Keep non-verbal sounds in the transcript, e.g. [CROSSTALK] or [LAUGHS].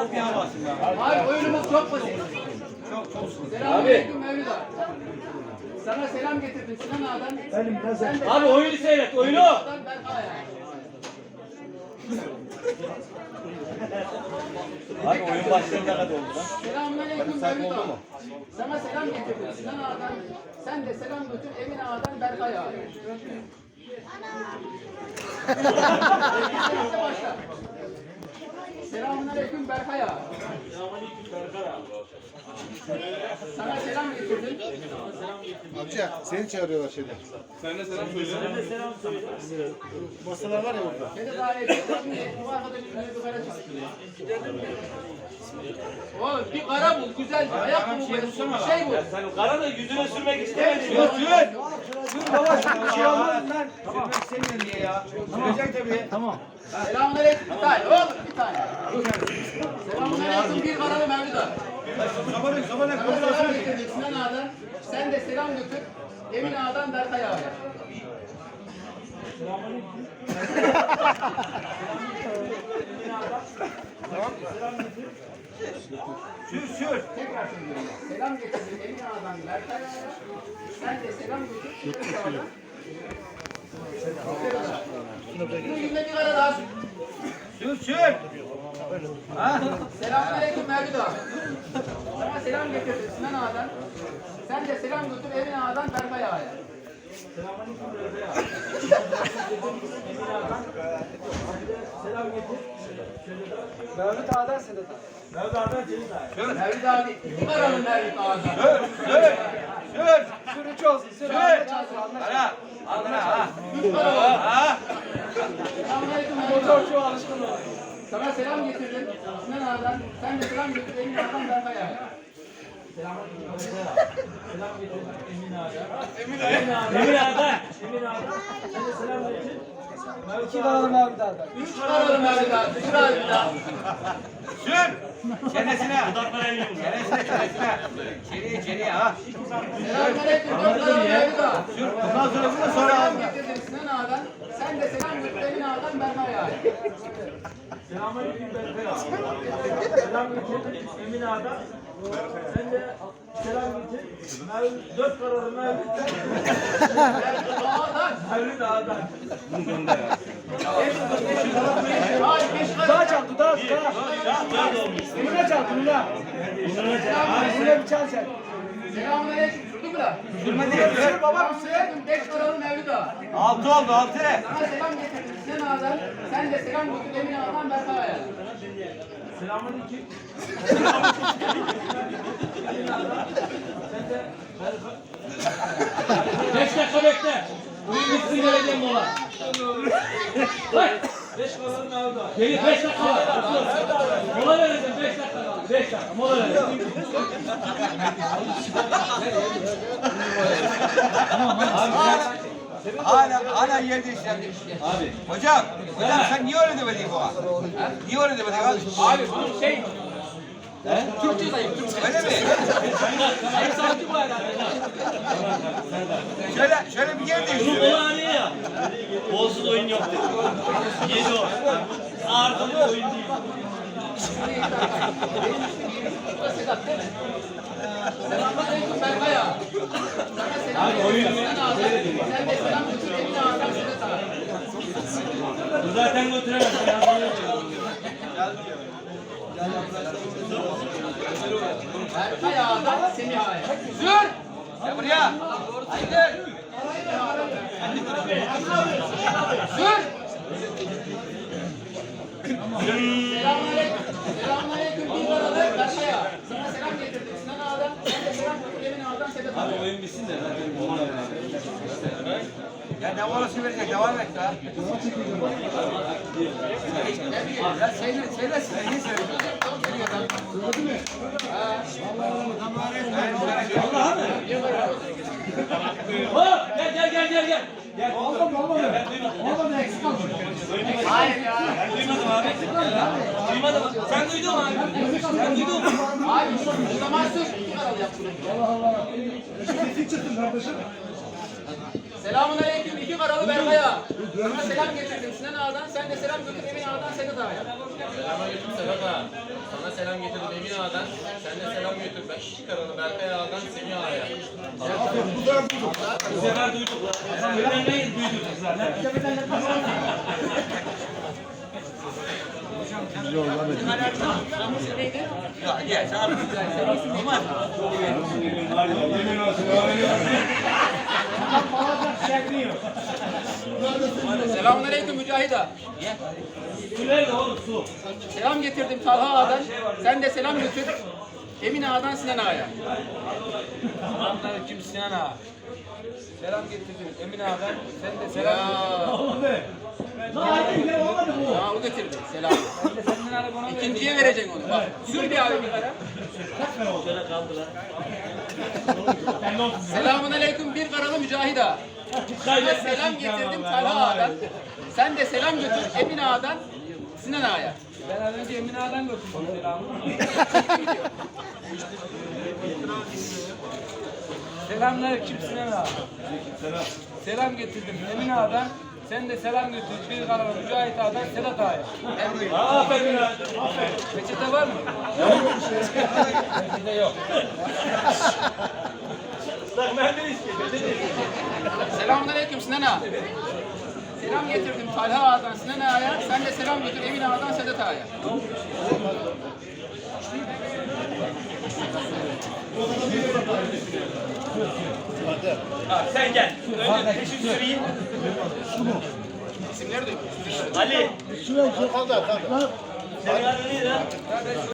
Az bir hava basın be. Abi oyunumuz çok basit. Selamünaleyküm Mevlüt abi. Sana selam getirdim Sinan Ağa'dan. Sen de Abi oyunu seyret, oyunu. Ağa'dan Berkay'a. Abi oyun başlayınca kadar oldu lan. Selamünaleyküm Mevlüt abi. Sana selam getirdim Sinan Ağa'dan. Sen de selam götür Emin Ağa'dan Berkay Ağa'ya. Sesle başla. Selamünaleyküm Berkay Ağa. Sana selam getirdim. Amca seni çağırıyorlar şeyden. Masalar var ya orada. Beni davet ettin. Şimdi bu arkadaşım beni bir kara çıktı. Oğlum bir kara bul, güzel ayak bul, bir şey bul. Sen o kara da yüzüne sürmek istemedin. Yok. Sür baba bir şey olmaz lan. Tamam. Sürmek istemiyorum diye ya. Sürecek tabii. Tamam. Selamünaleyküm bir tane, oğlum bir tane. Selamünaleyküm bir karalı Mevlüt. Sabahın sabahın selam getirdim Sinan Ağa'dan. Sen de selam götür. Emin Ağa'dan Berkay Ağa'ya. [LAUGHS] Sür sür. Tekrar söylüyorum. Selam getirdim Emin Ağa'dan Berkay. Sen de selam götür. Emin Ağa'dan. Yüzüne bir kara daha sür. Sür sür. Selamünaleyküm Mevlüt abi. Sana selam getirdim Sinan Ağa'dan. Sen de selam götür Emin Ağa'dan Berkay Ağa'ya. Mevlüt Ağa'dan Sedat Ağa. Mevlüt abi, iki karalı Mevlüt Ağa'dan. Sür sür. Sür. Sürücü olsun. Sür. Sür. Ara. Ara ha. Üç karalı. Ha. Mevlüt. Motorcu alışkın ol. Sana selam getirdim Sinan Ağa'dan. Sen de selam götür Emin Ağa'dan Berkay Ağa'ya. Emin Ağa'dan. İki kanalı Mevlüt Ağa'dan. Üç karalı Mevlüt abi. Sür abi bir daha. Sür. Çenesine. Çenesine çenesine. İçeriye içeriye ha. Selamünaleyküm Mevlüt. Sür. Bundan sonra bunu sonra getirdim Sinan Ağa'dan. Sen de selam Emin Ağa'dan Berkay Ağa'ya. Selamünaleyküm Berkay abi. Selam getir Emin Ağa'dan. Sen de selam getir. Mevlüt, dört kararı Mevlüt. Ağa'dan. Mevlüt Ağa'dan. Beş karalı. Daha çal. Daha daha. Bununla çal. Bununla. Bununla bir çal sen. Selamünaleyküm. Sürdü mü lan? Sürme değil. Sür. Baba bir sür. Selamünaleyküm. Beş karalı Mevlüt Ağa. Altı oldu altı. Sana selam getirdim Sinan Ağa'dan. Sen de selam götür Emin Ağa'dan. Selamünaleyküm. Emin Ağa'dan. Sen de Beş dakika bekle. Oyun bitsin vereceğim mola. Bak. beş Mevlüt Ağa. Geri beş dakika var. Mola vereceğim. Beş dakika kaldı. Beş dakika. Mola vereceğim. Hala hala yerde işlendi. Abi. Hocam, hocam sen niye öyle demedin bu an? Niye öyle demedin abi? Abi bu şey Türkçe zayıf. Türkçe. Öyle mi? Sayın savcı bu herhalde. Şöyle şöyle bir yer Bu değiştir. mola arıyor ya. Bolsuz oyun yok dedi. Yedi o. Bir oyun değil. Selamünaleyküm Berkay Ağa. Abi Sinan Ağa'dan. Sen de selam götür Emin Ağa'dan Sedat Ağa. Bu zaten götüremez. Ben sana diyorum. Berkay Ağa'dan Semih Ağa'ya. Sür! Buraya. Haydi. Sür! Selamünaleyküm. Selamünaleyküm bin karalı Berkay Ağa. Sana selam getirdim Sinan Ağa'dan. Sen de selam götür Emin Ağa'dan Ağa. Abi oyun bitsin de zaten mola vereceğim. Ya ne molası verecek? Devam et ya. Ya söyle, söyle, söyle, söyle. Hop! Gel gel gel gel gel. Gel. Oğlum oğlum. Ben duymadım. Hayır ya. Ben duymadım abi. Duymadım. Sen duydun mu abi? Sen duydun mu? Abi o zaman sür. İki karalı yap bunu. Selamun aleyküm iki karalı Berkay'a. Sana selam getirdim Sinan Ağa'dan. Sen de selam götür Emin Ağa'dan Sedat Ağa'ya. Selamünaleyküm Sedat Ağa. Sana selam getirdim Emin Ağa'dan. Sen de selam götür. Ben iki karalı Berkay Ağa'dan Semih Ağa'ya. Bu sefer duyduk. Önden değil duyduk zaten. Ya gel abi. Aman. Selamun aleyküm Mücahit Ağa. Nerede oğlum su? Selam getirdim Talha Ağa'dan. Sen de selam götür Emin Ağa'dan Sinan Ağa'ya. Selamünaleyküm Sinan ağa. Selam getirdim Emin ağadan. Sen de selam bu. ya o getirdi selam. İkinciye vereceksin onu. Bak sür bir abi bir kara. Selamun aleyküm bir karalı Mücahit Ağa. Sana selam getirdim Talha Ağa'dan. Sen de selam götür Emin Ağa'dan Sinan Ağa'ya. Ben az önce Emin ağadan götürdüm selamı. Selamünaleyküm Sinan ağa. Selam getirdim Emin ağadan. Sen de selam götür bir karalı Mücahit ağadan Sedat ağaya. Aferin lan. Peçete var mı? Peçete yok. Bak mendil istiyor. Selamun aleyküm Sinan Ağa. Selam getirdim Talha Ağa'dan Sinan Ağa'ya. Sen de selam götür Emin Ağa'dan Sedat Ağa'ya. Abi sen gel. Önce peşin süreyim. İsimleri duymuyorsun. Ali. Şuraya kaldı kaldı. Lan?